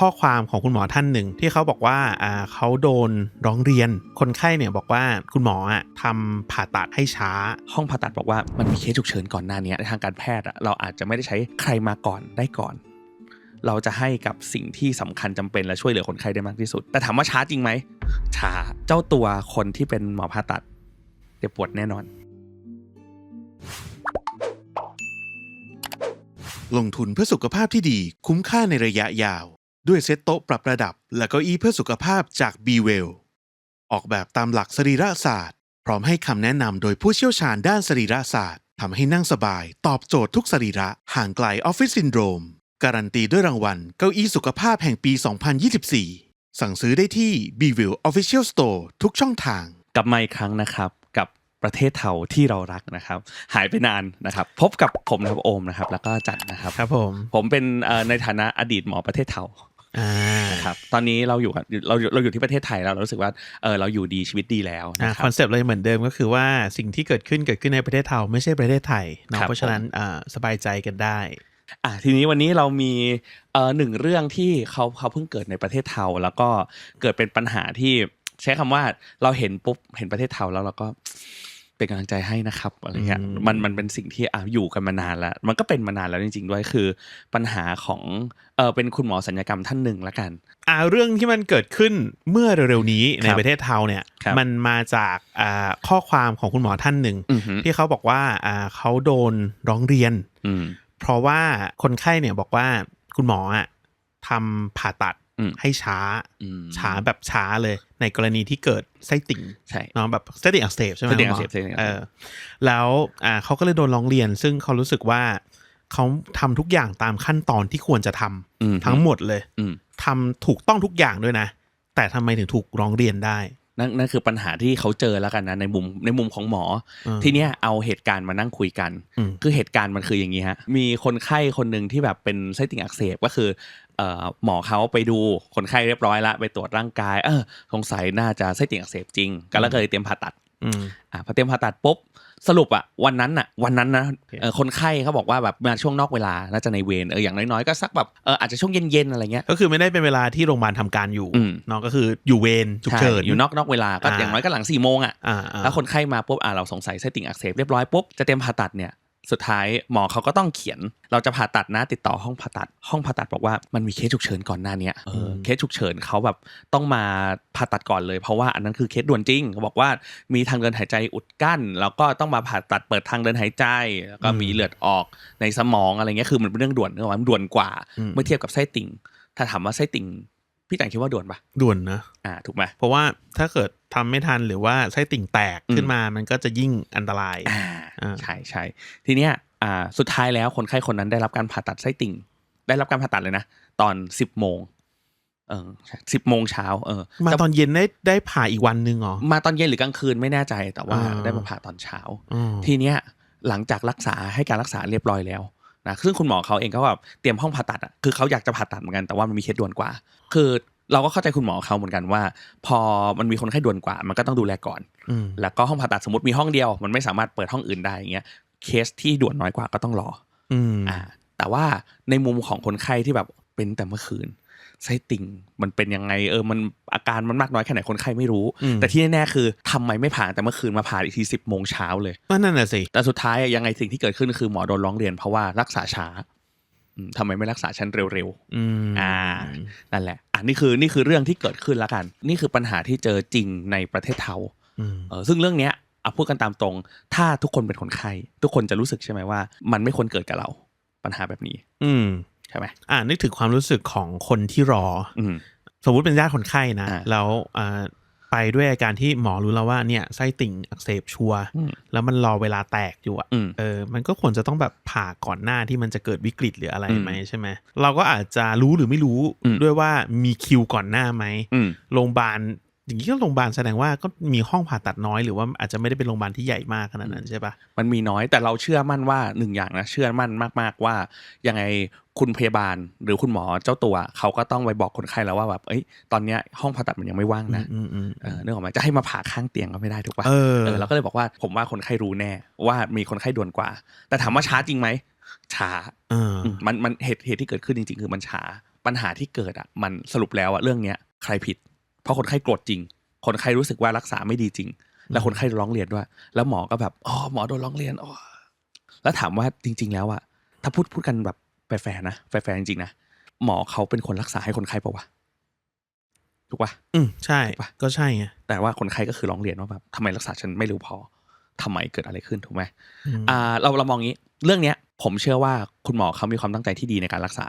ข้อความของคุณหมอท่านหนึ่ง ที่เขาบอกว่าอ่าเขาโดนร้องเรียน คนไข้เนี่ยบอกว่าคุณหมออะทำผ่าตัดให้ช้า ห้องผ่าตัดบอกว่ามันมีเคสฉุกเฉินก่อนหน้านี้ทางการแพทย์อะเราอาจจะไม่ได้ใช้ใครมาก่อนได้ก่อนเราจะให้กับสิ่งที่สำคัญจำเป็นและช่วยเหลือคนไข้ได้มากที่สุด แต่ถามว่าช้าจริงไหมช้าเจ้าตัวคนที่เป็นหมอผ่าตัดเจ็บปวดแน่นอน ลงทุนเพื่อสุขภาพที่ดีคุ้มค่าในระยะยาว ด้วยเซ็ตโต๊ะปรับระดับ และเก้าอี้เพื่อสุขภาพจาก b w e l l ออกแบบตามหลักสรีระศาสตร์ พร้อมให้คำแนะนำโดยผู้เชี่ยวชาญด้านสรีระศาสตร์ทำให้นั่งสบาย ตอบโจทย์ทุกสรีระห่างไกลออฟฟิศซินโดรม การันตีด้วยรางวัลเก้าอี้สุขภาพแห่งปี 2024 สั่งซื้อได้ที่ b w e l l Official Store ทุกช่องทาง กลับมาอีกครั้งนะครับกับประเทศเทาที่เรารักนะครับ หายไปนานนะครับ พบกับผมนะครับโอมนะครับ แล้วก็จัดนะครับ ครับผม ผมเป็นเอ่อในฐานะอดีตหมอประเทศเทาอ่านะ ครับตอนนี้เราอยู่กับเราเราอยู่ที่ประเทศไทยแล้วเรารู้สึกว่าเออเราอยู่ดีชีวิตดีแล้วนะคครับอนเซปต์เลยเหมือนเดิมก็คือว่าสิ่งที่เกิดขึ้นเกิดขึ้นในประเทศไทยไม่ใช่ประเทศไทยเนาะครับเพราะฉะนั้นอ่าสบายใจกันได้อะทีนี้วันนี้เรามีเอ่อหนึ่งเรื่องที่เขาเขาเพิ่งเกิดในประเทศเทาแล้วก็เกิดเป็นปัญหาที่ใช้คำว่าเราเห็นปุ๊บเห็นประเทศเทาแล้วเราก็ เป็นกำลังใจให้นะครับอะไรเงี้ยอืมมันมันเป็นสิ่งที่อะอยู่กันมานานแล้ว มันก็เป็นมานานแล้วจริง ๆ ด้วยคือ ปัญหาของเออเป็นคุณหมอสัญญกรรมท่านหนึ่งละกัน อ่าเรื่องที่มันเกิดขึ้นเมื่อเร็วๆนี้ในครับประเทศไทยเนี่ยครับมันมาจากอ่าข้อความของคุณหมอท่านหนึ่งอือหือที่เขาบอกว่าอ่าเขาโดนร้องเรียนอืมเพราะว่าคนไข้เนี่ยบอกว่าคุณหมออะทำผ่าตัดอืมให้ช้าอืมช้าแบบช้าเลย ในกรณีที่เกิดไส้ติ่งใช่เนาะแบบไส้ติ่งอักเสบใช่ไหมไส้ติ่งคุณหมอักเสบไส้ติ่งอักเสบเออแล้วอ่าเขาก็เลยโดนร้องเรียน ซึ่งเขารู้สึกว่าเขาทำทุกอย่างตามขั้นตอนที่ควรจะทำอืมทั้งหมดเลยอืมทำถูกต้องทุกอย่างด้วยนะ แต่ทำไมถึงถูกร้องเรียนได้นั่นนั่นคือปัญหาที่เขาเจอแล้วกันนะในมุมในมุมของหมออืมทีเนี้ยเอาเหตุการณ์มานั่งคุยกันอืมคือเหตุการณ์มันคืออย่างนี้ฮะมีคนไข้คนหนึ่งที่แบบเป็นไส้ติ่งอักเสบก็คือเอ่อ หมอเขาไปดูคนไข้เรียบร้อยละไปตรวจร่างกาย เออสงสัยน่าจะไส้ติ่งอักเสบจริง ก็แล้วก็เลยเตรียมผ่าตัดอืมอ่าพอเตรียมผ่าตัดปุ๊บสรุปอะวันนั้นอะวันนั้นนะโอเคเออคนไข้เขาบอกว่าแบบมาช่วงนอกเวลาน่าจะในเวรเอออย่างน้อยๆก็สักแบบเอออาจจะช่วงเย็นๆอะไรเงี้ยก็คือไม่ได้เป็นเวลาที่โรงพยาบาลทำการอยู่อืมเนาะก็คืออยู่เวรฉุกเฉินใช่อยู่นอกนอกเวลาก็อ่าอย่างน้อยก็หลังสี่โมงอะอ่าอ่าแล้วคนไข้มาปุ๊บอ่าเราสงสัยไส้ติ่งอักเสบเรียบร้อยปุ๊บจะเตรียมผ่าตัดเนี่ย สุดท้ายหมอเขาก็ต้องเขียน เราจะผ่าตัดนะติดต่อห้องผ่าตัด ห้องผ่าตัดบอกว่ามันมีเคสฉุกเฉินก่อนหน้าเนี้ยเออเคสฉุกเฉินเขาแบบต้องมาผ่าตัดก่อนเลย เพราะว่าอันนั้นคือเคสด่วนจริงเขาบอกว่ามีทางเดินหายใจอุดกั้น แล้วก็ต้องมาผ่าตัดเปิดทางเดินหายใจแล้วก็มีเลือดออกในสมองอะไรเงี้ยคือมันเป็นเรื่องด่วนเนอะมันด่วนกว่า เมื่อเทียบกับไส้ติ่ง ถ้าถามว่าไส้ติ่ง พี่ต่างคิดว่าด่วนปะด่วนนะอ่าถูกไหมเพราะว่าถ้าเกิดทำไม่ทันหรือว่าไส้ติ่งแตกอืมขึ้นมามันก็จะยิ่งอันตรายอ่าอ่าใช่ใช่ทีเนี้ยอ่าสุดท้ายแล้วคนไข้คนนั้นได้รับการผ่าตัดไส้ติ่ง ได้รับการผ่าตัดเลยนะ ตอนสิบโมงเออสิบโมงเช้าเออมาแต่ตอนเย็นได้ได้ผ่าอีกวันหนึ่งเหรอ มาตอนเย็นหรือกลางคืนไม่แน่ใจแต่ว่าอ่าได้มาผ่าตอนเช้าอืมทีเนี้ยหลังจากรักษาให้การรักษาเรียบร้อยแล้ว นะซึ่งคุณหมอเขาเองก็แบบเตรียมห้องผ่าตัดอะคือเขาอยากจะผ่าตัดเหมือนกันแต่ว่ามันมีเคสด่วนกว่า คือเราก็เข้าใจคุณหมอเขาเหมือนกันว่า พอมันมีคนไข้ด่วนกว่า มันก็ต้องดูแลก่อนอืมแล้วก็ห้องผ่าตัดสมมติมีห้องเดียว มันไม่สามารถเปิดห้องอื่นได้อย่างเงี้ยเคสที่ด่วนน้อยกว่าก็ต้องรออืมอ่าแต่ว่าในมุมของคนไข้ที่แบบเป็นแต่เมื่อคืน ไส้ติ่งมันเป็นยังไงเออมันอาการมันมากน้อยแค่ไหนคนไข้ไม่รู้อืมแต่ที่แน่ๆคือทำไมไม่ผ่าแต่เมื่อคืนมาผ่าอีกทีสิบโมงเช้าเลยก็นั่นน่ะสิแต่สุดท้ายอะยังไงสิ่งที่เกิดขึ้นคือหมอโดนร้องเรียนเพราะว่ารักษาช้าอืมทำไมไม่รักษาฉันเร็วอืมอ่าๆนั่นแหละอะนี่คือนี่คือเรื่องที่เกิดขึ้นแล้วกัน นี่คือปัญหาที่เจอจริงในประเทศเทาอืมเออซึ่งเรื่องเนี้ยเอาพูดกันตามตรง ถ้าทุกคนเป็นคนไข้ทุกคนจะรู้สึกใช่ไหมว่า มันไม่ควรเกิดกับเรา ปัญหาแบบนี้ อืม ใช่ไหมอ่านึกถึงความรู้สึกของคนที่รออืมสมมุติเป็นญาติคนไข้นะอ่าแล้วอ่าไปด้วยอาการที่หมอรู้แล้วว่าเนี่ยไส้ติ่งอักเสบชัวร์อืมแล้วมันรอเวลาแตกอยู่อะอืมเออมันก็ควรจะต้องแบบผ่าก่อนหน้าที่มันจะเกิดวิกฤตหรืออะไรอืมไหมใช่ไหมเราก็อาจจะรู้หรือไม่รู้อืมด้วยว่ามีคิวก่อนหน้าไหมอืมโรงพยาบาล อย่างนี้ก็โรงพยาบาลแสดงว่าก็มีห้องผ่าตัดน้อยหรือว่าอาจจะไม่ได้เป็นโรงพยาบาลที่ใหญ่มากขนาดนั้นใช่ปะมันมีน้อยแต่เราเชื่อมั่นว่าหนึ่งอย่างนะเชื่อมั่นมากๆว่ายังไงคุณพยาบาลหรือคุณหมอเจ้าตัว เขาก็ต้องไปบอกคนไข้แล้วว่าแบบเอ้ยตอนเนี้ยห้องผ่าตัดมันยังไม่ว่างนะอืมอืมเออือมเรื่องของมันจะให้มาผ่าข้างเตียงก็ไม่ได้ถูกปะเออเออเราก็เลยบอกว่าผมว่าคนไข้รู้แน่ว่ามีคนไข้ด่วนกว่า แต่ถามว่าช้าจริงไหมช้าเอออืมมันมันเหตุเหตุที่เกิดขึ้นจริง ๆ คือมันช้าปัญหาที่เกิดอะมันสรุปแล้วอะเรื่องเนี้ยใครผิด เพราะคนไข้โกรธจริง คนไข้รู้สึกว่ารักษาไม่ดีจริง แล้วคนไข้ร้องเรียนด้วย แล้วหมอก็แบบอ๋อหมอโดนร้องเรียนอ๋อแล้วถามว่าจริง ๆ แล้วอะถ้าพูดพูดกันแบบแฟร์ๆนะแฟร์ๆจริงๆนะหมอเขาเป็นคนรักษาให้คนไข้ปะวะถูกปะอืมใช่ปะก็ใช่ไงแต่ว่าคนไข้ก็คือร้องเรียนว่าแบบทำไมรักษาฉันไม่รู้พอทำไมเกิดอะไรขึ้นถูกไหมอืมอ่า เราเรามองงี้ เรื่องเนี้ย ผมเชื่อว่าคุณหมอเขามีความตั้งใจที่ดีในการรักษา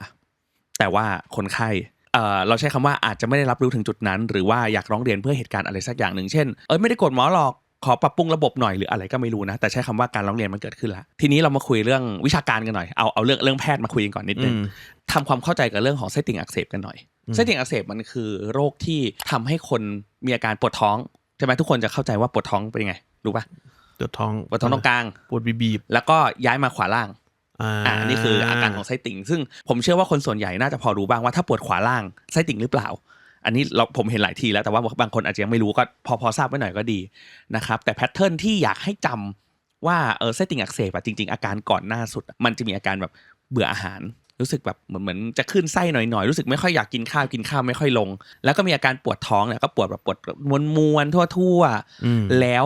แต่ว่าคนไข้ เอ่อเราใช้คำว่าอาจจะไม่ได้รับรู้ถึงจุดนั้น หรือว่าอยากร้องเรียนเพื่อเหตุการณ์อะไรสักอย่างหนึ่งเช่นเอ้ยไม่ได้โกดหมอหรอกขอปรับปรุงระบบหน่อยหรืออะไรก็ไม่รู้นะ แต่ใช้คำว่าการร้องเรียนมันเกิดขึ้นแล้วทีนี้เรามาคุยเรื่องวิชาการกันหน่อยเอาเอาเรื่องเรื่องแพทย์มาคุยกันก่อนนิดนึงอืมทำความเข้าใจกับเรื่องของไส้ติ่งอักเสบกันหน่อยอืมไส้ติ่งอักเสบมันคือโรคที่ทำให้คนมีอาการปวดท้องใช่ไหมทุกคนจะเข้าใจว่าปวดท้องเป็นยังไงรู้ป่ะปวดท้องปวดท้องตรงกลางปวดบีบีบแล้วก็ย้ายมาขวาล่าง อ่าอ่านี่คืออาการของไส้ติ่ง ซึ่งผมเชื่อว่าคนส่วนใหญ่น่าจะพอรู้บ้างว่าถ้าปวดขวาล่างไส้ติ่งหรือเปล่า อันนี้เราผมเห็นหลายทีแล้วแต่ว่าบางคนอาจจะยังไม่รู้ก็พอพอทราบไว้หน่อยก็ดีนะครับแต่แพทเทิร์นที่อยากให้จำว่าเออไส้ติ่งอักเสบอะจริง ๆ อาการก่อนหน้าสุดอะมันจะมีอาการแบบเบื่ออาหารรู้สึกแบบเหมือนเหมือนจะขึ้นไส้หน่อยๆ รู้สึกไม่ค่อยอยากกินข้าวกินข้าวไม่ค่อยลง แล้วก็มีอาการปวดท้องเนี่ยก็ปวดแบบปวดมวนๆทั่วอืมๆแล้ว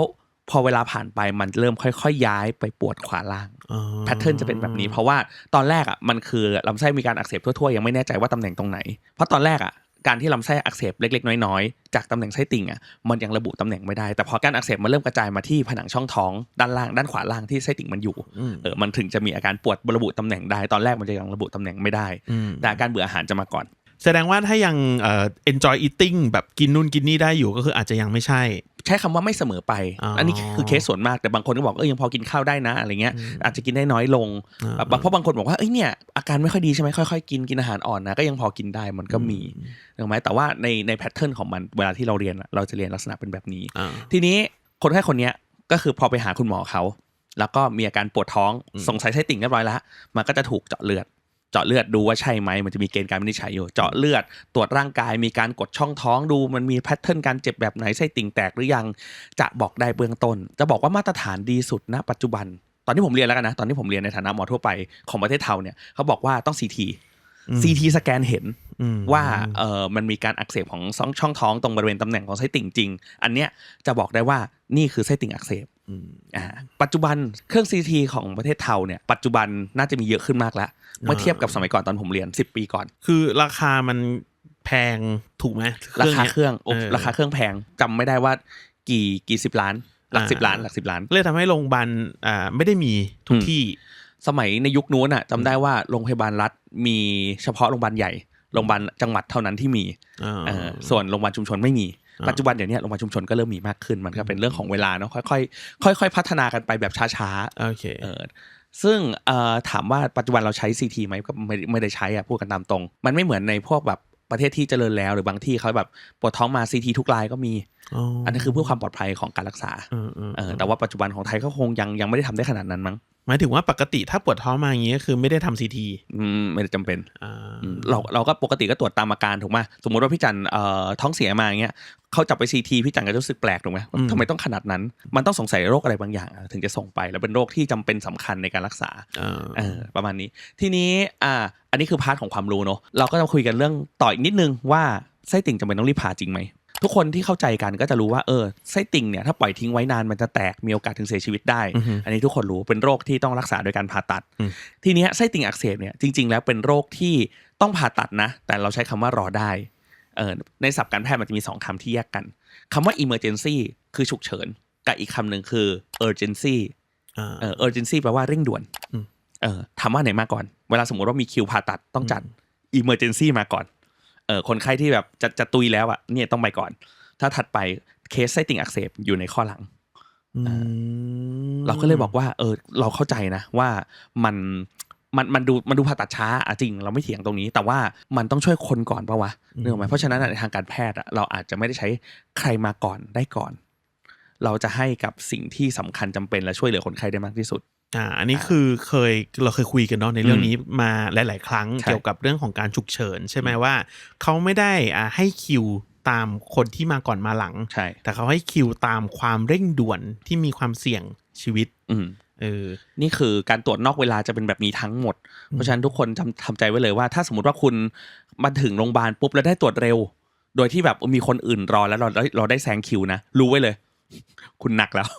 พอเวลาผ่านไปมันเริ่มค่อยๆ ย้ายไปปวดขวาล่างอ๋อแพทเทิร์นจะเป็นแบบนี้ เพราะว่าตอนแรกอะมันคือลำไส้มีการอักเสบทั่วๆ ยังไม่แน่ใจว่าตำแหน่งตรงไหน เพราะตอนแรกอะการที่ลำไส้อักเสบเล็กๆ น้อยๆ จากตำแหน่งไส้ติ่งอะมันยังระบุตำแหน่งไม่ได้ แต่พอการอักเสบมันเริ่มกระจายมาที่ผนังช่องท้องด้านล่างด้านขวาล่างที่ไส้ติ่งมันอยู่อืมเออมันถึงจะมีอาการปวดระบุตำแหน่งได้ตอนแรกมันจะยังระบุตำแหน่งไม่ได้อืมแต่อาการเบื่ออาหารจะมาก่อน แสดงว่าถ้ายังเอ่อ enjoy eating แบบกินนู่นกินนี่ได้อยู่ก็คืออาจจะยังไม่ใช่ ใช้คำว่าไม่เสมอไปอ๋ออัอันนี้คือเคสส่วนมากแต่บางคนก็บอกเออยังพอกินข้าวได้นะอะไรเงี้ยอืมอาจจะกินได้น้อยลงอ่าบางเพราะบางคนบอกว่าเอ้ยเนี่ยอาการไม่ค่อยดีใช่ไหมค่อยๆกินกินอาหารอ่อนนะก็ยังพอกินได้มันก็มีถูกไหมแต่ว่าในในแพทเทิร์นของมันเวลาที่เราเรียนอะเราจะเรียนลักษณะเป็นแบบนี้อ่าทีนี้คนไข้คนเนี้ยก็คือพอไปหาคุณหมอเขาแล้วก็มีอาการปวดท้องอืมสงสัยไส้ติ่งเรียบร้อยแล้วมันก็จะถูกเจาะเลือด เจาะเลือดดูว่าใช่ไหมมันจะมีเกณฑ์การวินิจฉัยอยู่ เจาะเลือดตรวจร่างกายมีการกดช่องท้องดู มันมีแพทเทิร์นการเจ็บแบบไหนไส้ติ่งแตกหรือยังจะบอกได้เบื้องต้น จะบอกว่ามาตรฐานดีสุดณปัจจุบัน ตอนที่ผมเรียนแล้วกันนะ ตอนที่ผมเรียนในฐานะหมอทั่วไปของประเทศไทยเนี่ยเขาบอกว่าต้อง CT อืม CT สแกนเห็นอืม ว่าเออมันมีการอักเสบของช่องช่องท้องตรงบริเวณตำแหน่งของไส้ติ่งจริง อันเนี้ยจะบอกได้ว่านี่คือไส้ติ่งอักเสบอืมอ่าปัจจุบันเครื่อง CT ของประเทศเทาเนี่ยปัจจุบันน่าจะมีเยอะขึ้นมากแล้วเมื่อเทียบกับสมัยก่อนตอนผมเรียน 10 ปีก่อน คือราคามันแพงถูกไหมราคานี้ยเครื่องโอ้เออราคาเครื่องแพงจำไม่ได้ว่ากี่กี่สิบล้านหลักอ่าสิบล้านหลักสิบล้านเลยทำให้โรงพยาบาลอ่าไม่ได้มีทุกอืมที่สมัยในยุคนู้นอะจำได้ว่าโรงพยาบาลรัฐมีเฉพาะโรงพยาบาลใหญ่ โรงพยาบาลจังหวัดเท่านั้นที่มีอ่าเออส่วนโรงพยาบาลชุมชนไม่มีอ่าปัจจุบันเดี๋ยวนี้โรงพยาบาลชุมชนก็เริ่มมีมากขึ้นมันก็เป็นเรื่องของเวลาเนาะค่อยๆค่อย ๆ พัฒนากันไปแบบช้าโอเคๆเออซึ่งเอ่อถามว่าปัจจุบันเราใช้ CT ไหมก็ไม่ไม่ได้ใช้อะพูดกันตามตรง มันไม่เหมือนในพวกแบบประเทศที่เจริญแล้วหรือบางที่เขาแบบปวดท้องมา CT ทุกรายก็มี อันนี้นคือเพื่อความปลอดภัยของการรักษาเออเออเออแต่ว่าปัจจุบันของไทยก็คงยังยังไม่ได้ทำได้ขนาดนั้นมั้ง หมายถึงว่าปกติถ้าปวดท้องมาอย่างนี้ก็คือไม่ได้ทำซีทีอืมไม่ได้จำเป็นอ่าอืมเราเราก็ปกติก็ตรวจตามอาการถูกไหมสมมติว่าพี่จันเอ่อท้องเสียมาอย่างเงี้ยเขาจับไปซีทีพี่จันก็จะรู้สึกแปลกถูกไหมว่าทำไมต้องขนาดนั้น มันต้องสงสัยโรคอะไรบางอย่างอะถึงจะส่งไปแล้วเป็นโรคที่จำเป็นสำคัญในการรักษาอ่าเออประมาณนี้ ทีนี้อ่าอันนี้คือพาร์ทของความรู้เนอะเราก็จะคุยกันเรื่องต่ออีกนิดนึงว่าไส้ติ่งจำเป็นต้องรีบผ่าจริงไหม ทุกคนที่เข้าใจกันก็จะรู้ว่าเออไส้ติ่งเนี่ยถ้าปล่อยทิ้งไว้นานมันจะแตกมีโอกาสถึงเสียชีวิตได้อือฮึอันนี้ทุกคนรู้เป็นโรคที่ต้องรักษาโดยการผ่าตัดอืมทีเนี้ยไส้ติ่งอักเสบเนี่ยจริง ๆ แล้วเป็นโรคที่ต้องผ่าตัดนะ แต่เราใช้คำว่ารอได้เออในศัพท์การแพทย์มันจะมีสองคำที่แยกกันคำว่า emergency คือฉุกเฉินกับอีกคำหนึ่งคือ urgency อ่าเออ urgency แปลว่าเร่งด่วนอืมเออถามว่าไหนมาก่อน เวลาสมมติว่ามีคิวผ่าตัดต้องจัด emergency มาก่อน เออคนไข้ที่แบบจะจะตุยแล้วอะเนี่ยต้องไปก่อน ถ้าถัดไปเคสไส้ติ่งอักเสบอยู่ในข้อหลังมเราก็เลยบอกว่า เออ เราเข้าใจนะว่ามันมันมันดูมันดูผ่าตัดช้าอะจริง เราไม่เถียงตรงนี้ แต่ว่ามันต้องช่วยคนก่อนปะวะเนื่องไหมเพราะฉะนั้นอะในทางการแพทย์อะเราอาจจะไม่ได้ใช้ใครมาก่อนได้ก่อน เราจะให้กับสิ่งที่สำคัญจำเป็นและช่วยเหลือคนไข้ได้มากที่สุด อ่าอันนี้คือเคยเราเคยคุยกันเนาะในเรื่องอืมนี้มาหลาย ๆ ครั้งใช่เกี่ยวกับเรื่องของการฉุกเฉินใช่ไหมว่าเขาไม่ได้อ่าให้คิวตามคนที่มาก่อนมาหลังใช่แต่เขาให้คิวตามความเร่งด่วนที่มีความเสี่ยงชีวิต อืมเออ นี่คือการตรวจนอกเวลาจะเป็นแบบนี้ทั้งหมด เพราะฉะนั้นทุกคนทำทำใจไว้เลยว่า ถ้าสมมติว่าคุณมาถึงโรงพยาบาลปุ๊บแล้วได้ตรวจเร็ว โดยที่แบบมีคนอื่นรอแล้วเราเราเราได้แซงคิวนะรู้ไว้เลย คุณหนักแล้ว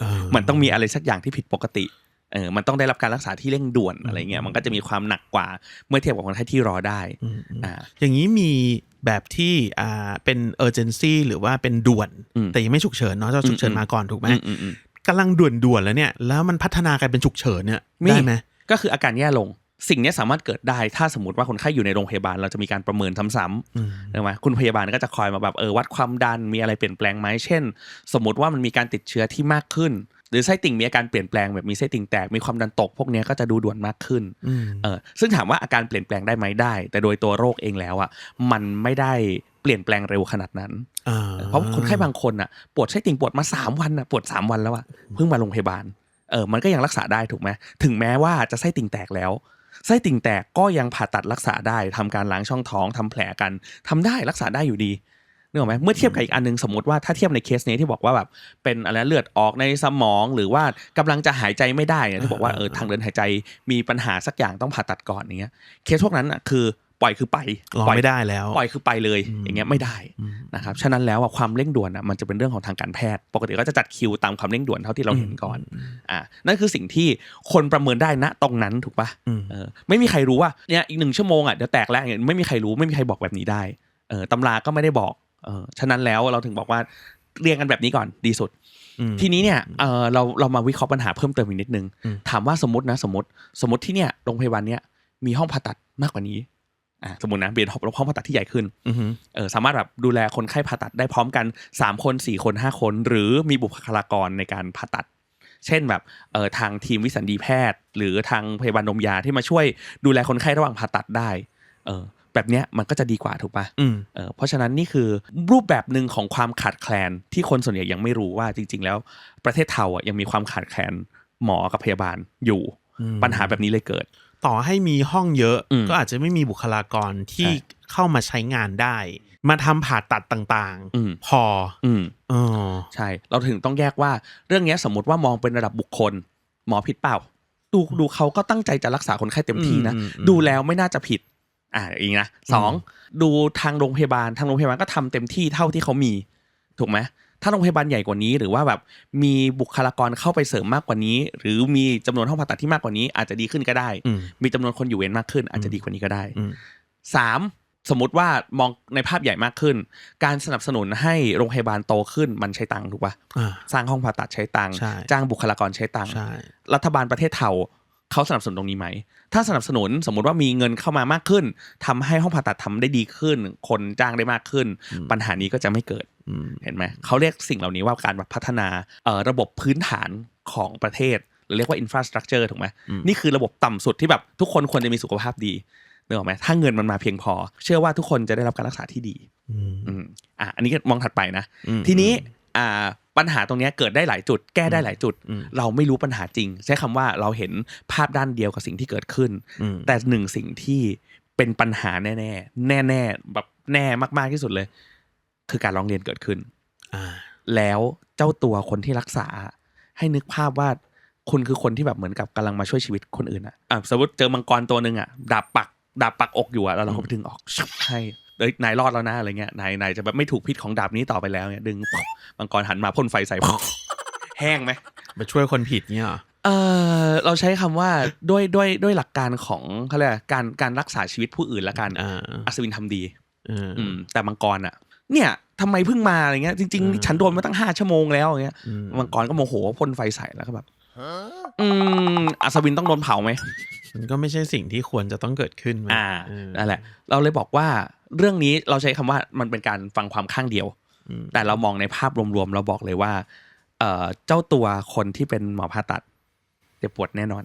เออมันต้องมีอะไรสักอย่างที่ผิดปกติ เออมันต้องได้รับการรักษาที่เร่งด่วนอะไรเงี้ยมันก็จะมีความหนักกว่าเมื่อเทียบกับคนไข้ที่รอได้อืมอืมอ่าอย่างนี้มีแบบที่อ่าเป็น urgency หรือว่าเป็นด่วนอืมแต่ยังไม่ฉุกเฉินเนาะจะฉุกเฉินอืมมาก่อนถูกไหมอืมอืมอืมกำลังด่วนด่วนๆแล้วเนี่ย แล้วมันพัฒนากลายเป็นฉุกเฉินเนี่ยได้ไหมก็คืออาการแย่ลงสิ่งเนี้ยสามารถเกิดได้ถ้าสมมติว่าคนไข้อยู่ในโรงพยาบาลเราจะมีการประเมินซ้ำๆอืมใช่ไหมคุณพยาบาลก็จะคอยมาแบบเออวัดความดันมีอะไรเปลี่ยนแปลงไหมเช่น สมมติว่ามันมีการติดเชื้อที่มากขึ้น หรือไส้ติ่งมีอาการเปลี่ยนแปลงแบบมีไส้ติ่งแตกมีความดันตก พวกเนี้ยก็จะดูด่วนมากขึ้นอืมเออซึ่งถามว่าอาการเปลี่ยนแปลงได้ไหมได้ แต่โดยตัวโรคเองแล้วอะมันไม่ได้เปลี่ยนแปลงเร็วขนาดนั้นอ่าเพราะคนไข้บางคนอะปวดไส้ติ่งปวดมาสามวันอะปวดสามวันแล้วอะเพิ่งมาโรงพยาบาลเออมันก็ยังรักษาได้ถูกไหมถึงแม้ว่าจะไส้ติ่งแตกแล้วไส้ติ่งแตกก็ยังผ่าตัดรักษาได้ทำการล้างช่องท้องทำแผลกันทำได้รักษาได้อยู่ดี นึกออกไหมเมื่อเทียบกับอีกอันหนึงสมมติว่าถ้าเทียบในเคสนี้ที่บอกว่าแบบเป็นอะไรเลือดออกในสมองหรือว่ากำลังจะหายใจไม่ได้เนี่ยที่บอกว่าเออทางเดินหายใจมีปัญหาสักอย่างต้องผ่าตัดก่อนอย่างเงี้ยเคสพวกนั้นอะคือปล่อยคือไปรอปล่อยไม่ได้แล้ว ปล่อยคือไปเลยอืมอย่างเงี้ยไม่ได้อืมนะครับ ฉะนั้นแล้วอะความเร่งด่วนอะมันจะเป็นเรื่องของทางการแพทย์ ปกติก็จะจัดคิวตามความเร่งด่วนเท่าที่เราเห็นก่อน อ่า นั่นคือสิ่งที่คนประเมินได้ณตรงนั้นถูกปะอืมเออ ไม่มีใครรู้ว่าเนี่ยอีกหนึ่งชั่วโมงอะเดี๋ยวแตกแล้วอย่างเงี้ยไม่มีใครรู้ไม่มีใครบอกแบบนี้ได้ เออตำราก็ไม่ได้บอก เออฉะนั้นแล้วเราถึงบอกว่าเรียงกันแบบนี้ก่อนดีสุดอืมทีนี้เนี่ยเออเราเรามาวิเคราะห์ปัญหาเพิ่มเติมอีกนิดนึงอืมถามว่าสมมตินะสมมติสมมติที่เนี่ยโรงพยาบาลเนี้ยมีห้องผ่าตัดมากกว่านี้อ่าสมมตินะเบียนห้องผ่าตัดที่ใหญ่ขึ้นอือฮึเออสามารถแบบดูแลคนไข้ผ่าตัดได้พร้อมกัน3คน4คน5คน หรือมีบุคลากรในการผ่าตัด เช่นแบบเออทางทีมวิสัญญีแพทย์ หรือทางพยาบาลนมยาที่มาช่วยดูแลคนไข้ระหว่างผ่าตัดได้ เออ แบบเนี้ยมันก็จะดีกว่าถูกปะอืมเออเพราะฉะนั้นนี่คือรูปแบบหนึ่งของความขาดแคลนที่คนส่วนใหญ่ยังไม่รู้ว่าจริง ๆ แล้วประเทศไทยอะยังมีความขาดแคลนหมอกับพยาบาลอยู่อืมปัญหาแบบนี้เลยเกิด ต่อให้มีห้องเยอะอืมก็อาจจะไม่มีบุคลากรที่ใช่เข้ามาใช้งานได้ มาทำผ่าตัดต่างอืมๆพออืมเออใช่ เราถึงต้องแยกว่าเรื่องเนี้ยสมมติว่ามองเป็นระดับบุคคล หมอผิดเปล่า ดูดูเขาก็ตั้งใจจะรักษาคนไข้เต็มที่นะอืมอืมดูแล้วไม่น่าจะผิด อ่าอีกนะสองดูทางโรงพยาบาลทางโรงพยาบาลก็ทำเต็มที่เท่าที่เขามี ถูกไหมถ้าโรงพยาบาลใหญ่กว่านี้ หรือว่าแบบมีบุคลากรเข้าไปเสริมมากกว่านี้ หรือมีจำนวนห้องผ่าตัดที่มากกว่านี้ อาจจะดีขึ้นก็ได้อืมมีจำนวนคนอยู่เว้นมากขึ้น อาจจะดีกว่านี้ก็ได้อืมสามสมมติว่ามองในภาพใหญ่มากขึ้น การสนับสนุนให้โรงพยาบาลโตขึ้นมันใช้ตังค์ถูกปะอ่าสร้างห้องผ่าตัดใช้ตังค์ใช่จ้างบุคลากรใช้ตังค์ใช่รัฐบาลประเทศเทา เขาสนับสนุนตรงนี้ไหม ถ้าสนับสนุนสมมุติว่ามีเงินเข้ามามากขึ้นทำให้ห้องผ่าตัดทำได้ดีขึ้น คนจ้างได้มากขึ้น ปัญหานี้ก็จะไม่เกิดอืมเห็นไหมเขาเรียกสิ่งเหล่านี้ว่าการพัฒนาเอ่อระบบพื้นฐานของประเทศหรือเรียกว่า infrastructure ถูกไหมอืมนี่คือระบบต่ำสุดที่แบบทุกคนควรจะมีสุขภาพดีนึกออกไหมถ้าเงินมันมาเพียงพอ เชื่อว่าทุกคนจะได้รับการรักษาที่ดี อืมอืมอะอันนี้ก็มองถัดไปนะอืมทีนี้ อ่าปัญหาตรงเนี้ยเกิดได้หลายจุด แก้ได้หลายจุดอืมเราไม่รู้ปัญหาจริง ใช้คำว่าเราเห็นภาพด้านเดียวกับสิ่งที่เกิดขึ้นอืมแต่หนึ่งสิ่งที่เป็นปัญหาแน่ๆแน่ๆแบบแน่มากๆที่สุดเลย คือการร้องเรียนเกิดขึ้นอ่าแล้วเจ้าตัวคนที่รักษา ให้นึกภาพว่าคุณคือคนที่แบบเหมือนกับกำลังมาช่วยชีวิตคนอื่นอะอะสมมติเจอมังกรตัวหนึ่งอะดาบปักดาบปักอกอยู่อะแล้วเราก็ไปดึงออกชับให้เอ้ย นายรอดแล้วนะอะไรเงี้ยนายนายจะแบบไม่ถูกพิษของดาบนี้ต่อไปแล้วเนี่ยดึงมังกรหันมาพ่นไฟใส่แห้งไหมไปช่วยคนผิดเนี่ยเหรอเออเราใช้คำว่าด้วยด้วยด้วยหลักการของเขาเรียกอะไรการการรักษาชีวิตผู้อื่นละกันอ่าอัศวินทำดีเอออืมแต่มังกรอะ เนี่ยทำไมเพิ่งมาอะไรเงี้ยจริงอืมๆฉันโดนมาตั้งห้าชั่วโมงแล้วอย่างเงี้ยอืมมังกรก็โมโหพ่นไฟใส่แล้วก็แบบอืมอัศวินต้องโดนเผาไหม มันก็ไม่ใช่สิ่งที่ควรจะต้องเกิดขึ้นไหมอ่าเออนั่นแหละ เราเลยบอกว่าเรื่องนี้เราใช้คำว่ามันเป็นการฟังความข้างเดียวอืมแต่เรามองในภาพรวมๆเราบอกเลยว่า เอ่อเจ้าตัวคนที่เป็นหมอผ่าตัดเจ็บปวดแน่นอน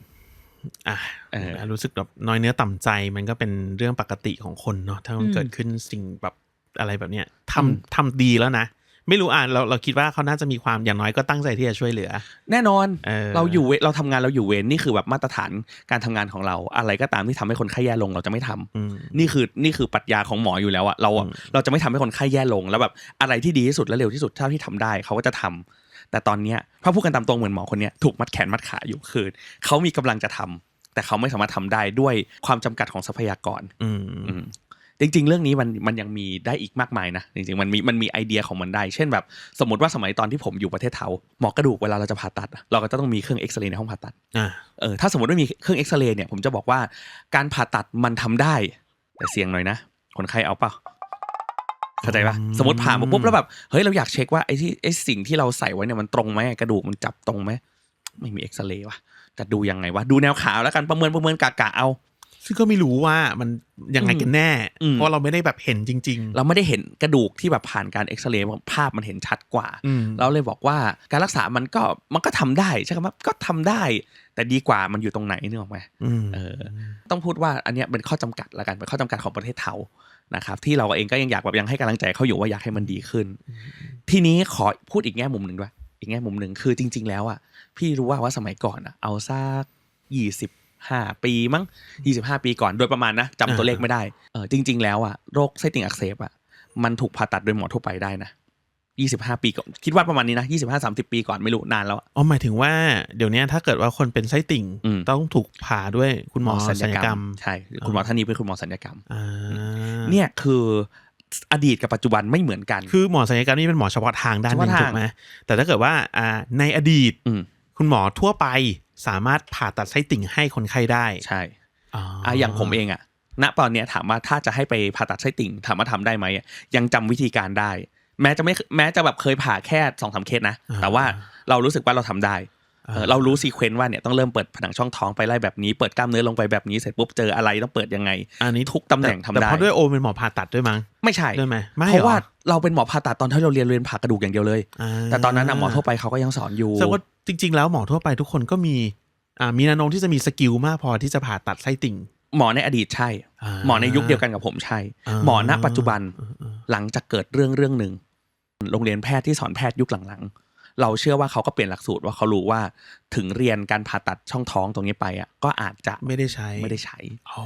อะเออรู้สึกแบบน้อยเนื้อต่ำใจมันก็เป็นเรื่องปกติของคนเนาะถ้ามันอืมเกิดขึ้นสิ่งแบบอะไรแบบเนี้ยทำทำดีแล้วนะ ไม่รู้อะเราเราคิดว่าเขาน่าจะมีความอย่างน้อยก็ตั้งใจที่จะช่วยเหลือ แน่นอนเออเราอยู่เวเราทำงานเราอยู่เวรนี่คือแบบมาตรฐานการทำงานของเรา อะไรก็ตามที่ทำให้คนไข้แย่ลงเราจะไม่ทำอืม นี่คือนี่คือปรัชญาของหมออยู่แล้วอะเราอะอืม เราจะไม่ทำให้คนไข้แย่ลงแล้วแบบอะไรที่ดีที่สุดและเร็วที่สุดเท่าที่ทำได้เขาก็จะทำแต่ตอนเนี้ยถ้าพูดกันตามตรงเหมือนหมอคนเนี้ยถูกมัดแขนมัดขาอยู่คือเขามีกำลังจะทำแต่เขาไม่สามารถทำได้ด้วยความจำกัดของทรัพยากร อืมอืม จริง ๆ เรื่องนี้มันมันยังมีได้อีกมากมายนะจริงๆมันมีมันมีไอเดียของมันได้ เช่นแบบสมมติว่าสมัยตอนที่ผมอยู่ประเทศเทาหมอกระดูกเวลาเราจะผ่าตัดอะเราก็จะต้องมีเครื่องเอ็กซเรย์ในห้องผ่าตัดอ่าเออถ้าสมมติว่ามีเครื่องเอ็กซเรย์เนี่ยผมจะบอกว่าการผ่าตัดมันทำได้ แต่เสี่ยงหน่อยนะคนไข้เอาเปล่าเข้าใจปะอืมสมมติผ่ามาปุ๊บแล้วแบบเฮ้ยเราอยากเช็คว่าไอ้ที่ไอ้สิ่งที่เราใส่ไว้เนี่ยมันตรงไหมกระดูกมันจับตรงไหมไม่มีเอ็กซเรย์วะจะดูยังไงวะดูแนวขาวแล้วกันประเมินประเมินกะกะเอา ซึ่งก็ไม่รู้ว่ามันยังไงกันแน่อืมเพราะเราไม่ได้แบบเห็นจริงเราไม่ได้เห็นกระดูกที่แบบผ่านการเอ็กซเรย์ภาพมันเห็นชัดกว่าๆอืมเราเลยบอกว่าการรักษามันก็มันก็ทำได้ใช่ไหมก็ทำได้ แต่ดีกว่ามันอยู่ตรงไหนนึกออกไหมอืมเออ ต้องพูดว่าอันเนี้ยเป็นข้อจำกัดละกันเป็นข้อจำกัดของประเทศเทานะครับที่เราเองก็ยังอยากแบบยังให้กำลังใจเขาอยู่ว่าอยากให้มันดีขึ้น ทีนี้ขอพูดอีกแง่มุมหนึ่งด้วยอีกแง่มุมหนึ่งคือจริง ๆ แล้วอะพี่รู้ว่าว่าสมัยก่อนอะเอาสักยี่สิบ ห้าปีมั้งยี่สิบห้าปีก่อนโดยประมาณนะจำตัวเลขไม่ได้เออจริง ๆ แล้วอะโรคไส้ติ่งอักเสบอะมันถูกผ่าตัดโดยหมอทั่วไปได้นะยี่สิบห้าปีก่อนคิดว่าประมาณนี้นะยี่สิบห้าสามสิบปีก่อนไม่รู้นานแล้วอะอ๋อหมายถึงว่าเดี๋ยวนี้ถ้าเกิดว่าคนเป็นไส้ติ่งอืมต้องถูกผ่าด้วยคุณหมอศัลยกรรม ใช่ คุณหมอท่านนี้เป็นคุณหมอศัลยกรรมอ่าเนี่ยคืออดีตกับปัจจุบันไม่เหมือนกัน คือหมอศัลยกรรมนี่เป็นหมอเฉพาะทางด้านหนึงเฉพาะทางถูกไหมแต่ถ้าเกิดว่าอ่าในอดีตอืม คุณหมอทั่วไปสามารถผ่าตัดไส้ติ่งให้คนไข้ได้ใช่อ๋ออะอย่างผมเองอะณตอนเนี้ยถามว่าถ้าจะให้ไปผ่าตัดไส้ติ่งถามว่าทำได้ไหมอะยังจำวิธีการได้ แม้จะไม่แม้จะแบบเคยผ่าแค่สองสามเคสนะ แต่ว่าเรารู้สึกว่าเราทำได้เออเรารู้ซีเควนต์ว่าเนี่ยต้องเริ่มเปิดผนังช่องท้องไปไล่แบบนี้เปิดกล้ามเนื้อลงไปแบบนี้เสร็จปุ๊บเจออะไรต้องเปิดยังไง อันนี้ทุกตำแหน่งทำแต่ได้เพราะด้วยโอเป็นหมอผ่าตัดด้วยมั้ง ไม่ใช่ด้วยไหมไม่เพราะว่าหอเราเป็นหมอผ่าตัดตอนที่เราเรียนเรียนผ่ากระดูกอย่างเดียวเลยาแต่ตอนนั้นน่ะหมอทั่วไปเขาก็ยังสอนอยู่แสดงว่าจริง ๆ แล้วหมอทั่วไปทุกคนก็มีอ่ามีแนวโน้มที่จะมีสกิลมากพอที่จะผ่าตัดไส้ติ่งหมอในอดีตใช่ หมอในยุคเดียวกันกับผมใช่ หมอณปัจจุบันหลังจากเกิดเรื่องเรื่องหนึ่งโรงเรียนแพทย์ที่สอนแพทย์ยุคหลังๆ เราเชื่อว่าเขาก็เปลี่ยนหลักสูตรว่าเขารู้ว่าถึงเรียนการผ่าตัดช่องท้องตรงนี้ไปอะก็อาจจะไม่ได้ใช้ไม่ได้ใช้ เอา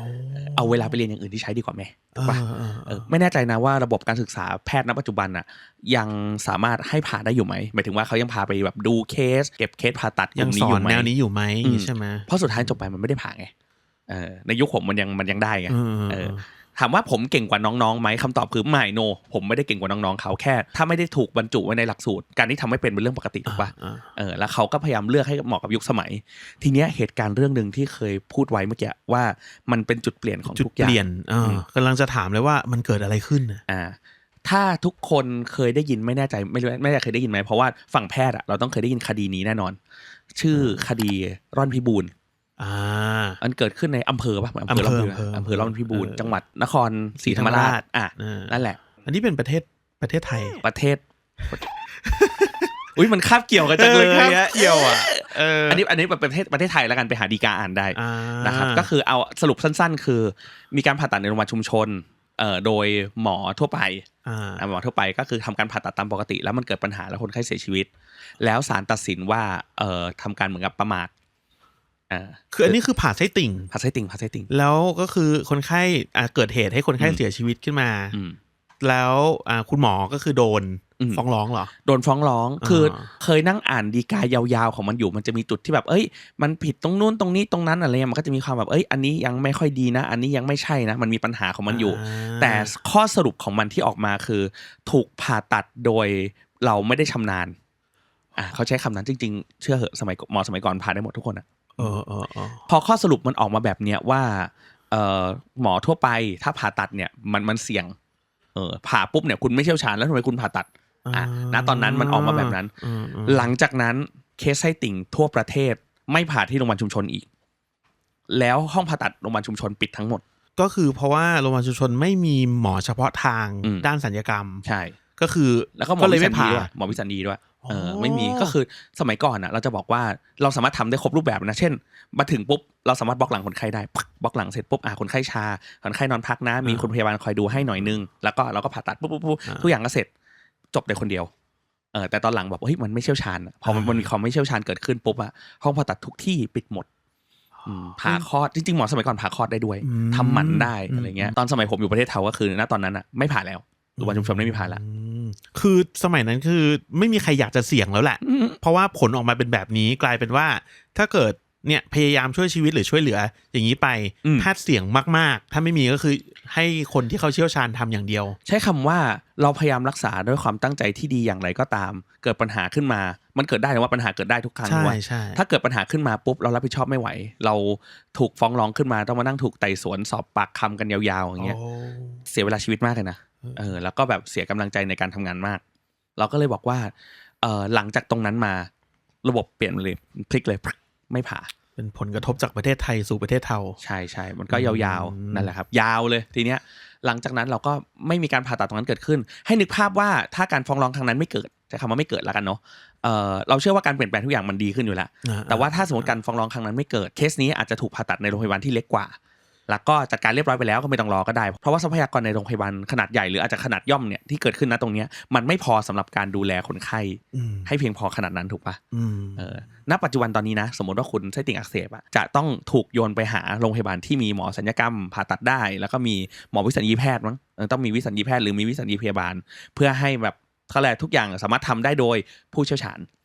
เอาเวลาไปเรียนอย่างอื่นที่ใช้ดีกว่าไหมถูกปะเออเออไม่แน่ใจนะว่าระบบการศึกษาแพทย์ณปัจจุบันอะยังสามารถให้ผ่าได้อยู่ไหมหมายถึงว่าเขายังพาไปแบบดูเคส เก็บเคสผ่าตัดกยัลุ่งมสนี้ออยู่นไหมแนวนี้อยู่ไหมอืมใช่ไหมเพราะสุดท้ายจบไปมันไม่ได้ผ่าไงเออในยุคผมมันยังมันยังได้ไงเออเออ ถามว่าผมเก่งกว่าน้องๆไหมคำตอบคือไม่โน ผมไม่ได้เก่งกว่าน้องๆเขาแค่ ถ้าไม่ได้ถูกบรรจุไว้ในหลักสูตร การที่ทำไม่เป็นเป็นเรื่องปกติถูกปะอ่าเออแล้วเขาก็พยายามเลือกให้เหมาะกับยุคสมัย ทีเนี้ยเหตุการณ์เรื่องหนึ่งที่เคยพูดไว้เมื่อกี้ว่ามันเป็นจุดเปลี่ยนของจุดทุกอย่างเปลี่ยนเอออกำลังจะถามเลยว่ามันเกิดอะไรขึ้นน่ะอ่าถ้าทุกคนเคยได้ยินไม่แน่ใจไม่รู้ไม่แน่ใจเคยได้ยินไหมเพราะว่าฝั่งแพทย์อะเราต้องเคยได้ยินคดีนี้แน่นอน ชื่อคดีร่อนพิบูล อ่ามันเกิดขึ้นในอำเภอปะอำเภอร่อนพิบูลอำเภออำเภอร่อนพิบูลเออจังหวัดนครศรีธรรมราชอะเออนั่นแหละ อันนี้เป็นประเทศประเทศไทยประเทศอุ้ยมันคาบเกี่ยวกันจังเลยออครับอะเกี่ยวอะเอออันนี้อันนี้แบบประเทศประเทศไทยแล้วกันไปหาดีกาอ่านได้อ่านะครับก็คือเอาสรุปสั้น ๆ คือ มีการผ่าตัดในโรงพยาบาลชุมชนเอ่อโดยหมอทั่วไปอ่าอะหมอทั่วไปก็คือทำการผ่าตัดตามปกติ แล้วมันเกิดปัญหาแล้วคนไข้เสียชีวิต แล้วศาลตัดสินว่าเอ่อทำการเหมือนกับประมาทอ่า คืออันนี้คือผ่าไส้ติ่ง ผ่าไส้ติ่งผ่าไส้ติ่ง แล้วก็คือคนไข้อ่าเกิดเหตุให้คนไข้อืมเสียชีวิตขึ้นมาอืมแล้วอ่าคุณหมอก็คือโดนอืมฟ้องร้องเหรอ โดนฟ้องร้องอ่าคือเคยนั่งอ่านดีกายาวๆของมันอยู่ มันจะมีจุดที่แบบ เอ้ย มันผิดตรงนู้นตรงนี้ตรงนั้นอะไรเงี้ย มันก็จะมีความแบบ เอ้ย อันนี้ยังไม่ค่อยดีนะ อันนี้ยังไม่ใช่นะ มันมีปัญหาของมันอยู่าแต่ข้อสรุปของมันที่ออกมาคือ ถูกผ่าตัดโดยเราไม่ได้ชำนาญ อ่าเขาใช้คำนั้นจริง ๆ เชื่อเหอะสมัยหมอสมัยก่อนผ่าได้หมดทุกคนอะ เออเออเออพอข้อสรุปมันออกมาแบบเนี้ยว่า เอ่อหมอทั่วไปถ้าผ่าตัดเนี่ยมันมันเสี่ยง เออผ่าปุ๊บเนี่ยคุณไม่เชี่ยวชาญแล้วทำไมคุณผ่าตัดอะณตอนนั้นมันออกมาแบบนั้นอืมอืมหลังจากนั้นเคสไส้ติ่งทั่วประเทศไม่ผ่าที่โรงพยาบาลชุมชนอีก แล้วห้องผ่าตัดโรงพยาบาลชุมชนปิดทั้งหมด ก็คือเพราะว่าโรงพยาบาลชุมชนไม่มีหมอเฉพาะทางอืมด้านสัญญกรรม ใช่ ก็คือแล้วก็หมอก็เลยวิสัไม่นดีผ่าด้วยหมอวิสันดีด้วย เอออ๋อไม่มีก็คือสมัยก่อนอะ เราจะบอกว่าเราสามารถทำได้ครบรูปแบบนะเช่น มาถึงปุ๊บเราสามารถบล็อกหลังคนไข้ได้ปึ๊กบล็อกหลังเสร็จปุ๊บอะคนไข้ชาคนไข้นอนพักนะมีคุณพยาบาลคอยดูให้หน่อยนึง แล้วก็เราก็ผ่าตัดปุ๊บปุ๊บปุ๊บทุกอย่างก็เสร็จจบได้คนเดียวเออแต่ตอนหลังแบบเฮ้ยมันไม่เชี่ยวชาญอะพอมันมันมีความไม่เชี่ยวชาญเกิดขึ้นปุ๊บอะห้องผ่าตัดทุกที่ปิดหมดอืมผ่าคลอดจริงๆหมอสมัยก่อนผ่าคลอดได้ด้วยอืมทำหมันได้อืมอะไรเงี้ยตอนสมัยผมอยู่ประเทศเทาก็คือณตอนนั้นอะไม่ผ่าแล้วโรงพยาบาลชุมชนไม่มีผ่าละอืมคือสมัยนั้นคือไม่มีใครอยากจะเสี่ยงแล้วแหละอืมเพราะว่าผลออกมาเป็นแบบนี้กลายเป็นว่า ถ้าเกิดเนี่ยพยายามช่วยชีวิตหรือช่วยเหลือ อย่างนี้ไปอืมแพทย์เสี่ยงมาก ๆ ถ้าไม่มีก็คือให้คนที่เขาเชี่ยวชาญทำอย่างเดียว ใช้คำว่าเราพยายามรักษาด้วยความตั้งใจที่ดีอย่างไรก็ตาม เกิดปัญหาขึ้นมา มันเกิดได้แต่ว่าปัญหาเกิดได้ทุกครั้งใช่เว้ยใช่ถ้าเกิดปัญหาขึ้นมาปุ๊บเรารับผิดชอบไม่ไหว เราถูกฟ้องร้องขึ้นมาต้องมานั่งถูกไต่สวนสอบปากคำกันยาวๆอย่างเงี้ยโอ้เสียเวลาชีวิตมากเลยนะ เออแล้วก็แบบเสียกำลังใจในการทำงานมาก เราก็เลยบอกว่าเออหลังจากตรงนั้นมา ระบบเปลี่ยนเลยพลิกเลยไม่ผ่า เป็นผลกระทบจากประเทศไทยสู่ประเทศเทาใช่ใช่มันก็ยาวอืมๆนั่นแหละครับ ยาวเลยทีเนี้ย หลังจากนั้นเราก็ไม่มีการผ่าตัดตรงนั้นเกิดขึ้น ให้นึกภาพว่าถ้าการฟ้องร้องครั้งนั้นไม่เกิดใช้คำว่าไม่เกิดแล้วกันเนาะเออเราเชื่อว่าการเปลี่ยนแปลงทุกอย่างมันดีขึ้นอยู่แล้วอ่แต่ว่าถ้าสมมติการฟ้องร้องครั้งนั้นไม่เกิด เคสนี้อาจจะถูกผ่าตัดในโรงพยาบาลที่เล็กกว่า แล้วก็จัดการเรียบร้อยไปแล้วก็ไม่ต้องรอก็ได้ เพราะว่าทรัพยากรในโรงพยาบาลขนาดใหญ่หรืออาจจะขนาดย่อมเนี่ยที่เกิดขึ้นนะตรงเนี้ยมันไม่พอสำหรับการดูแลคนไข้อืมให้เพียงพอขนาดนั้นถูกปะอืมเออณปัจจุบันตอนนี้นะ สมมติว่าคุณไส้ติ่งอักเสบอะจะต้องถูกโยนไปหาโรงพยาบาลที่มีหมอสัญญกรรมผ่าตัดได้ แล้วก็มีหมอวิสัญญีแพทย์มั้งเออต้องมีวิสัญญีแพทย์หรือมีวิสัญญีพยาบาล เพื่อให้แบบเขาแหละไรทุกอย่างสามารถทำได้โดยผู้เชี่ยวชาญอืม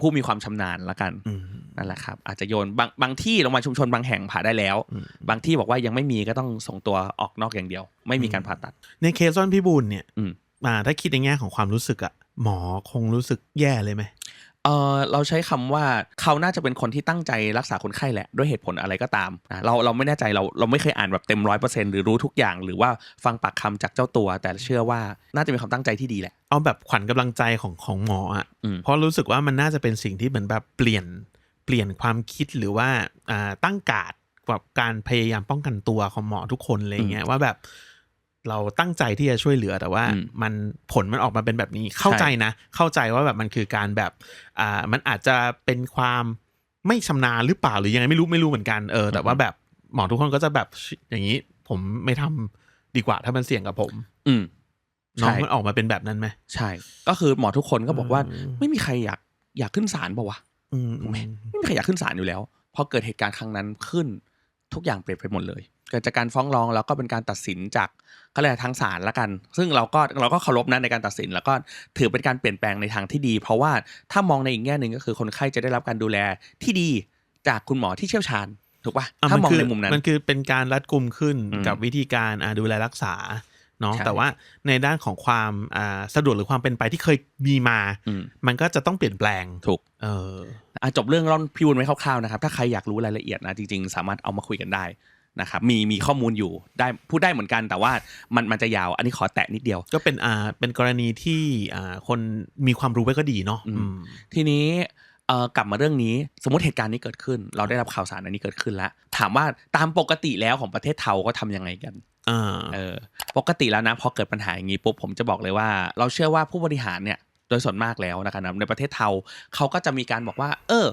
ผู้มีความชำนาญละกันอืมนั่นแหละครับ อาจจะโยนบางบางที่โรงพยาบาลชุมชนบางแห่งผ่าได้แล้วอืมบางที่บอกว่ายังไม่มีก็ต้องส่งตัวออกนอกอย่างเดียว ไม่มีการผ่าตัด ในเคสซ่อนพี่บุญเนี่ยอืมอ่าถ้าคิดในแง่ของความรู้สึกอะหมอคงรู้สึกแย่เลยไหมเออเราใช้คำว่าเขาน่าจะเป็นคนที่ตั้งใจรักษาคนไข้แหละ ด้วยเหตุผลอะไรก็ตามนะเราเราไม่แน่ใจเราเราไม่เคยอ่านแบบเต็มร้อยเปอร์เซ็นหรือรู้ทุกอย่าง หรือว่าฟังปากคำจากเจ้าตัว แต่เชื่อว่าน่าจะมีความตั้งใจที่ดีแหละ เอาแบบขวัญกำลังใจของของหมออะอืมเพราะรู้สึกว่ามันน่าจะเป็นสิ่งที่เหมือนแบบเปลี่ยนเปลี่ยนความคิดหรือว่าอ่าตั้งการ์ดกับการพยายามป้องกันตัวของหมอทุกคนอะไรเงี้ยว่าแบบ เราตั้งใจที่จะช่วยเหลือแต่ว่าอืมมันผลมันออกมาเป็นแบบนี้เข้าใจนะ เข้าใจว่าแบบมันคือการแบบอ่ามันอาจจะเป็นความไม่ชำนาญหรือเปล่าหรือยังไงไม่รู้ไม่รู้เหมือนกันเออแต่ว่าแบบหมอทุกคนก็จะแบบอย่างนี้ ผมไม่ทำดีกว่าถ้ามันเสี่ยงกับผม อืมน้องใช่มันออกมาเป็นแบบนั้นไหมใช่ ก็คือหมอทุกคนก็บอกว่าอืมไม่มีใครอยากอยากขึ้นศาลป่าวะอืมถูกไหมไม่มีใครอยากขึ้นศาลอยู่แล้วพอเกิดเหตุการณ์ครั้งนั้นขึ้น ทุกอย่างเปลี่ยนไปหมดเลย เกิดจากการฟ้องร้องแล้วก็เป็นการตัดสินจากก็เลยกทางศาลละกัน ซึ่งเราก็เราก็เคารพนะในการตัดสิน แล้วก็ถือเป็นการเปลี่ยนแปลงในทางที่ดี เพราะว่าถ้ามองในอีกแง่หนึ่งก็คือคนไข้จะได้รับการดูแลที่ดีจากคุณหมอที่เชี่ยวชาญถูกปะอะถ้ามองคืในมุมนั้นมันคือเป็นการรัดกุมขึ้นอืมกับวิธีการอ่าดูแลรักษาเนาะใช่แต่ว่าในด้านของความอ่าสะดวกหรือความเป็นไปที่เคยมีมาอืมมันก็จะต้องเปลี่ยนแปลงถูก เอออะจบเรื่องร่อนพิวุนไว้คร่าวๆนะครับ ถ้าใครอยากรู้รายละเอียดนะจริงๆ สามารถเอามาคุยกันได้นะครับมีมีข้อมูลอยู่ได้พูดได้เหมือนกันแต่ว่ามันมันจะยาวอันนี้ขอแตะนิดเดียว ก็เป็นอ่าเป็นกรณีที่อ่าคนมีความรู้ไว้ก็ดีเนาะอืมอืมทีนี้เอ่อกลับมาเรื่องนี้สมมติเหตุการณ์นี้เกิดขึ้น เราได้รับข่าวสารอันนี้เกิดขึ้นแล้ว ถามว่าตามปกติแล้วของประเทศเทาก็ทำยังไงกันอ่าเออปกติแล้วนะพอเกิดปัญหาอย่างนี้ปุ๊บผมจะบอกเลยว่า เราเชื่อว่าผู้บริหารเนี่ย โดยส่วนมากแล้วนะครับในประเทศเทาเขาก็จะมีการบอกว่า เออ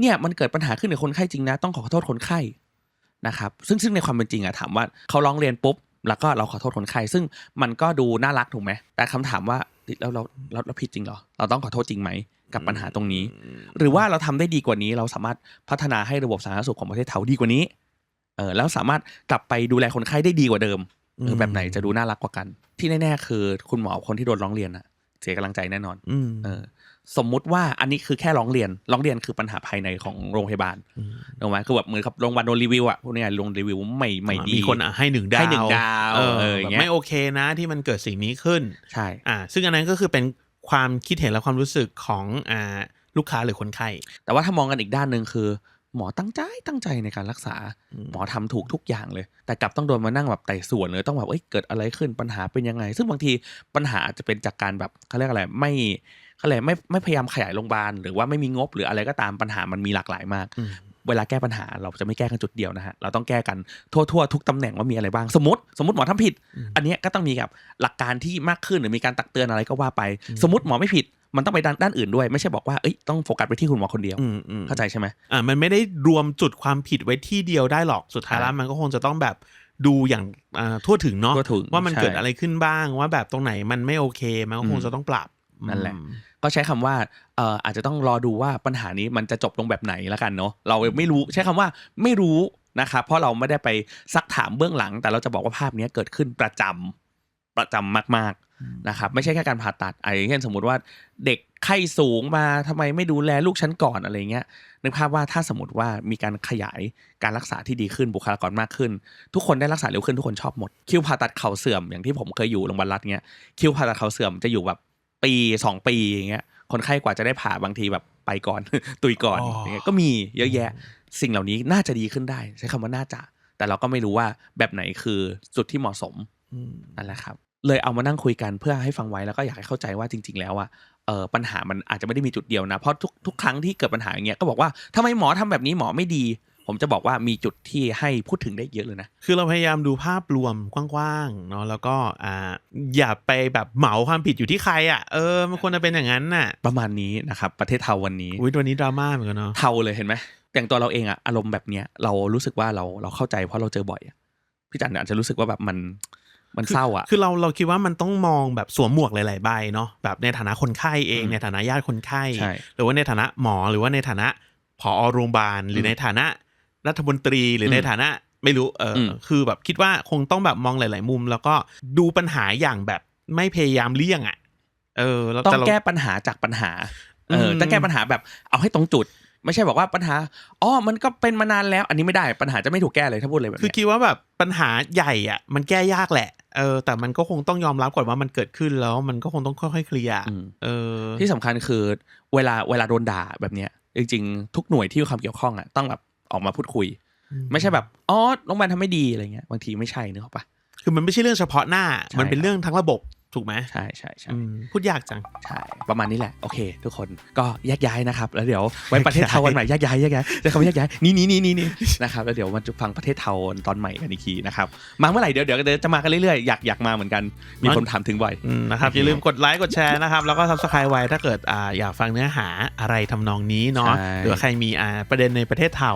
เนี่ยมันเกิดปัญหาขึ้นกับคนไข้จริงนะ ต้องขอโทษคนไข้นะครับซึ่งซึ่งในความเป็นจริงอะถามว่าเขาร้องเรียนปุ๊บแล้วก็เราขอโทษคนไข้ซึ่งมันก็ดูน่ารักถูกไหมแต่คำถามว่าแล้วเราเราเราผิดจริงเหรอเราต้องขอโทษจริงไหมกับปัญหาตรงนี้ หรือว่าเราทำได้ดีกว่านี้ เราสามารถพัฒนาให้ระบบสาธารณสุขของประเทศเทาดีกว่านี้เออแล้วสามารถกลับไปดูแลคนไข้ได้ดีกว่าเดิมเออแบบไหนจะดูน่ารักกว่ากัน ที่แน่ๆคือคุณหมอคนที่โดนร้องเรียนอะ เสียกำลังใจแน่นอนอืมเออ สมมุติว่าอันนี้คือแค่ร้องเรียน ร้องเรียนคือปัญหาภายในของโรงพยาบาลมถูกไหมคือแบบเหมือนกับโรงพยาบาลโดนรีวิวอะพวกเนี้ยลงรีวิวไม่ไม่ดีมีคนอะให้หนึ่งดาวให้หนึ่งดาวเออเอออย่างเงี้ยไม่โอเคนะที่มันเกิดสิ่งนี้ขึ้นใช่อ่า ซึ่งอันนั้นก็คือเป็นความคิดเห็นและความรู้สึกของอ่าลูกค้าหรือคนไข้แต่ว่าถ้ามองกันอีกด้านหนึ่งคือ หมอตั้งใจตั้งใจในการรักษาอืมหมอทำถูกทุกอย่างเลย แต่กลับต้องโดนมานั่งแบบไต่สวนเลยต้องแบบเอ้ยเกิดอะไรขึ้นปัญหาเป็นยังไง ซึ่งบางทีปัญหาอาจจะเป็นจากการแบบเขาเรียกอะไรไม่เขาเรียกไม่ไม่พยายามขยายโรงพยาบาลหรือว่าไม่มีงบหรืออะไรก็ตามปัญหามันมีหลากหลายมากอืม เวลาแก้ปัญหาเราจะไม่แก้กันจุดเดียวนะฮะเราต้องแก้กันทั่วๆทุกตำแหน่งว่ามีอะไรบ้าง สมมติ สมมติหมอทำผิดอืมอันเนี้ยก็ต้องมีกับหลักการที่มากขึ้นหรือมีการตักเตือนอะไรก็ว่าไปอืมสมมติหมอไม่ผิดมันต้องไปด้านด้านอื่นด้วยไม่ใช่บอกว่าเอ้ยต้องโฟกัสไปที่คุณหมอคนเดียวอืมอืมเข้าใจใช่ไหมอ่ามันไม่ได้รวมจุดความผิดไว้ที่เดียวได้หรอกสุดท้ายใช่แล้วมันก็คงจะต้องแบบดูอย่างอ่าทั่วถึงเนาะทั่วถึงว่ามันใช่เกิดอะไรขึ้นบ้างว่าแบบตรงไหนมันไม่โอเคมันก็คงอืมจะต้องปรับนั่นแหละ ก็ใช้คำว่าเอ่ออาจจะต้องรอดูว่าปัญหานี้มันจะจบลงแบบไหนแล้วกันเนาะเราไม่รู้ใช้คำว่าไม่รู้นะครับเพราะเราไม่ได้ไปซักถามเบื้องหลัง แต่เราจะบอกว่าภาพนี้เกิดขึ้นประจำประจำมากๆนะครับไม่ใช่แค่การผ่าตัดอะอย่างเช่นสมมติว่าเด็กไข้สูงมาทำไมไม่ดูแลลูกฉันก่อนอะไรเงี้ยนึกภาพว่าถ้าสมมติว่ามีการขยายการรักษาที่ดีขึ้นบุคลากรมากขึ้น ทุกคนได้รักษาเร็วขึ้นทุกคนชอบหมดคิวผ่าตัดเข่าเสื่อมอย่างที่ผมเคยอยู่โรงพยาบาลรัฐเงี้ยคิวผ่าตัดเข่าเสื่อมจะอยู่แบบ ปีสองปีอย่างเงี้ยคนไข้กว่าจะได้ผ่าบางทีแบบไปก่อน ตุยก่อนอ๋อออย่างเงี้ยก็มีเยอะแยะ สิ่งเหล่านี้น่าจะดีขึ้นได้ ใช้คำว่าน่าจะ แต่เราก็ไม่รู้ว่าแบบไหนคือจุดที่เหมาะสมอืมนั่นแหละครับ เลยเอามานั่งคุยกันเพื่อให้ฟังไว้แล้วก็อยากให้เข้าใจว่าจริง ๆ แล้วอะเออปัญหามันอาจจะไม่ได้มีจุดเดียวนะ เพราะทุกทุกครั้งที่เกิดปัญหาอย่างเงี้ยก็บอกว่าทำไมหมอทำแบบนี้หมอไม่ดี ผมจะบอกว่ามีจุดที่ให้พูดถึงได้เยอะเลยนะ คือเราพยายามดูภาพรวมกว้างๆเนาะแล้วก็อ่าอย่าไปแบบเหมาความผิดอยู่ที่ใครอะเออมันควรจะเป็นอย่างนั้นน่ะ ประมาณนี้นะครับ ประเทศเทาวันนี้อุ้ยตัวนี้ดราม่าเหมือนกันเนาะเทาเลยเห็นไหมอย่างตัวเราเองอะอารมณ์แบบเนี้ยเรารู้สึกว่าเราเราเข้าใจเพราะเราเจอบ่อยอะพี่จันอาจจะรู้สึกว่าแบบมันมันเศร้าอะคือเราเราคิดว่ามันต้องมองแบบสวมหมวกหลาย ๆ ใบเนาะแบบในฐานะคนไข้เองอืมในฐานะญาติคนไข้ใช่หรือว่าในฐานะหมอหรือว่าในฐานะผอโรงพยาบาลหรือในฐานะ รัฐมนตรีหรือในฐานะไม่รู้เอออมคือแบบคิดว่าคงต้องแบบมองหลาย ๆ มุม แล้วก็ดูปัญหาอย่างแบบไม่พยายามเลี่ยงอะเออแล้วต้องแต่เราแก้ปัญหาจากปัญหาเอออืมต้องแก้ปัญหาแบบเอาให้ตรงจุด ไม่ใช่บอกว่าปัญหาอ๋อมันก็เป็นมานานแล้ว อันนี้ไม่ได้ปัญหาจะไม่ถูกแก้เลยถ้าพูดเลยแบบคือเนี้ยคิดว่าแบบปัญหาใหญ่อะ มันแก้ยากแหละเออแต่มันก็คงต้องยอมรับก่อนว่ามันเกิดขึ้นแล้ว มันก็คงต้องค่อยๆเคลียร์อืมเออที่สำคัญคือเวลาเวลาโดนด่าแบบเนี้ยจริงๆทุกหน่วยที่มีความเกี่ยวข้องอะต้องแบบ ออกมาพูดคุย ไม่ใช่แบบอ๋อโรงพยาบาลทำไม่ดีอะไรเงี้ยบางทีไม่ใช่นึกออกปะคือมันไม่ใช่เรื่องเฉพาะหน้าใช่มันเป็นเรื่องทั้งระบบ ถูกไหมใช่ใช่ใช่อืมพูดยากจังใช่ประมาณนี้แหละ โอเค ทุกคนก็แยกย้ายนะครับ แล้วเดี๋ยวไว้ประเทศเทาวันใหม่แยกย้ายแยกย้ายจะคำว่าแยกย้ายนี่นี่นี่นี่นี่นะครับแล้วเดี๋ยวมันจะฟังประเทศเทาตอนใหม่กันอีกทีนะครับมาเมื่อไหร่เดี๋ยวเดี๋ยวเดี๋ยวจะมากันเรื่อยๆอยากอยากมาเหมือนกันมีคนถามถึงบ่อยอืมนะครับอย่าลืมกดไลค์กดแชร์นะครับแล้วก็ซับสไครต์ไว้ถ้าเกิดอ่าอยากฟังเนื้อหาอะไรทำนองนี้เนาะใช่หรือว่าใครมีอ่าประเด็นในประเทศเทา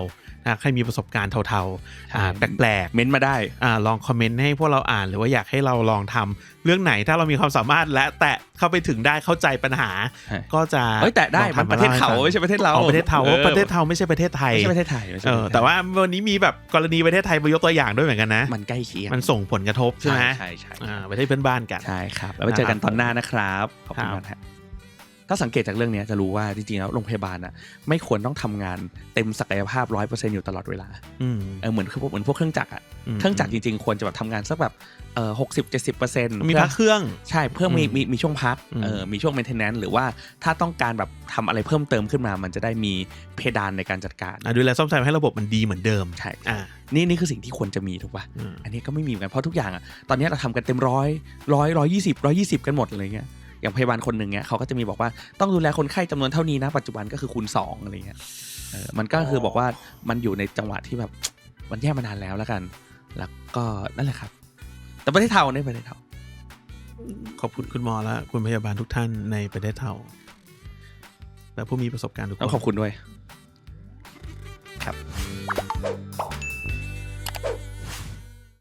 นะใครมีประสบการณ์เทาๆอ่าใช่แปลกเม้นต์มาได้ๆอ่าลองคอมเมนต์ให้พวกเราอ่าน หรือว่าอยากให้เราลองทำเรื่องไหนถ้าเรามีความสามารถและแตะเข้าไปถึงได้เข้าใจปัญหาใช่ก็จะเฮ้ยแต่ได้ลองมันทำประเทศล่เขาให้ฟังไม่ใช่ประเทศเราอ๋อประเทศเทาออประเทศเทาไม่ใช่ประเทศไทยไม่ใช่ประเทศไทยไม่ใช่เอประอเทศไทยแต่ว่าวันนี้มีแบบกรณีประเทศไทยมายกตัวอย่างด้วยเหมือนกันนะมันใกล้เคียงมันส่งผลกระทบใช่ไหมใช่ใช่อ่าประเทศเพื่อนบ้านกันใช่ครับแล้วไว้เจอกันตอนหน้านะครับขอบคุณครับมากครับ ถ้าสังเกตจากเรื่องเนี้ยจะรู้ว่าจริงๆแล้วโรงพยาบาลอะไม่ควรต้องทำงานเต็มศักยภาพร้อยเปอร์เซ็นต์อยู่ตลอดเวลาอืมเออเหมือนคือพวกเหมือนพวกเครื่องจักรอะอืมเครื่องจักรจริงๆ ควรจะแบบทำงานสักแบบเออหกสิบเจ็ดสิบเปอร์เซ็นต์มีพักเครื่องใช่เพื่อมีอืมมีมีช่วงพักอืมเออมีช่วง maintenance หรือว่าถ้าต้องการแบบทำอะไรเพิ่มเติมขึ้นมา มันจะได้มีเพดานในการจัดการอะดูแลซ่อมแซมให้ระบบมันดีเหมือนเดิมใช่อ่านี่นี่คือสิ่งที่ควรจะมีถูกป่ะอืมอันนี้ก็ไม่มีเหมือนกันเพราะทุกอย่างอะตอนนี้เราทำกันเต็มร้อยร้อยร้อยยี่สิบร้อยยี่สิบกันหมดอะไรเงี้ย อย่างพยาบาลคนหนึ่งเนี่ยเขาก็จะมีบอกว่าต้องดูแลคนไข้จำนวนเท่านี้นะ ปัจจุบันก็คือคูณ2อะไรเงี้ยมันก็คือบอกว่ามันอยู่ในจังหวะที่แบบมันแย่มานานแล้วแล้วกัน แล้วก็นั่นแหละครับ แต่ประเทศเทาในประเทศเทาขอบคุณคุณหมอและคุณพยาบาลทุกท่านในประเทศเทาและผู้มีประสบการณ์ทุกคนต้องขอบคุณด้วย ครับ